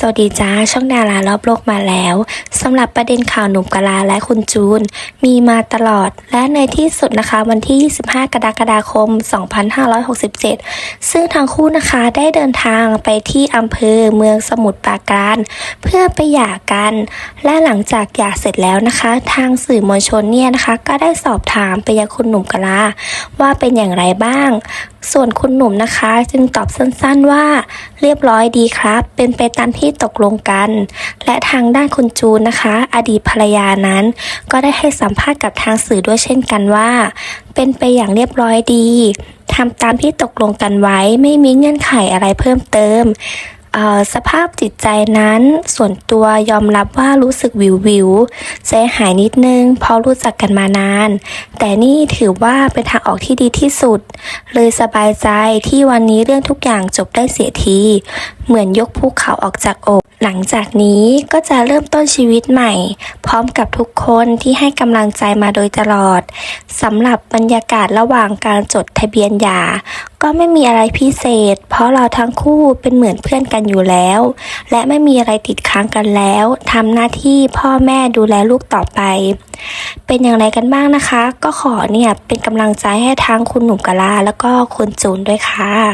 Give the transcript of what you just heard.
สวัสดีจ้าช่องดารารอบโลกมาแล้วสำหรับประเด็นข่าวหนุ่มกะลาและคุณจูน มีมาตลอดและในที่สุดนะคะวันที่ 25 กรกฎาคม 2567 ซึ่งทั้งคู่นะคะได้เดินทางไปที่อำเภอเมืองสมุทรปราการ เพื่อไปหย่ากัน และหลังจากหย่าเสร็จแล้วนะคะ ทางสื่อมวลชนเนี่ยนะคะ ก็ได้สอบถามไปยังคุณหนุ่มกะลาว่าเป็นอย่างไรบ้าง ส่วนคุณหนุ่มนะคะ จึงตอบสั้นๆว่า เรียบร้อยดีครับ เป็นไปตามที่ตกลงกัน และทางด้านคุณจูนนะคะ อดีตภรรยานั้น ก็ได้ให้สัมภาษณ์กับทางสื่อด้วยเช่นกันว่า เป็นไปอย่างเรียบร้อยดีทำตามที่ตกลงกันไว้ไม่มีเงื่อนไขอะไรเพิ่มเติม สภาพจิตใจนั้นส่วนตัวยอมรับว่ารู้สึกวิววิวใจหายนิดนึงเพราะรู้จักกันมานาน แต่นี่ถือว่าเป็นทางออกที่ดีที่สุด เลยสบายใจที่วันนี้เรื่องทุกอย่างจบได้เสียที เหมือนยกภูเขาออกจากอกหลังจากนี้ก็จะเริ่มต้นชีวิตใหม่ พร้อมกับทุกคนที่ให้กำลังใจมาโดยตลอดสำหรับบรรยากาศระหว่างการจดทะเบียนหย่าก็ไม่มีอะไรพิเศษ เพราะเราทั้งคู่เป็นเหมือนเพื่อนกันอยู่แล้ว และไม่มีอะไรติดค้างกันแล้วทำหน้าที่พ่อแม่ดูแลลูกต่อไป เป็นอย่างไรกันบ้างนะคะ ก็ขอเนี่ยเป็นกำลังใจให้ทั้งคุณหนุ่มกะลาแล้วก็คุณจูนด้วยค่ะ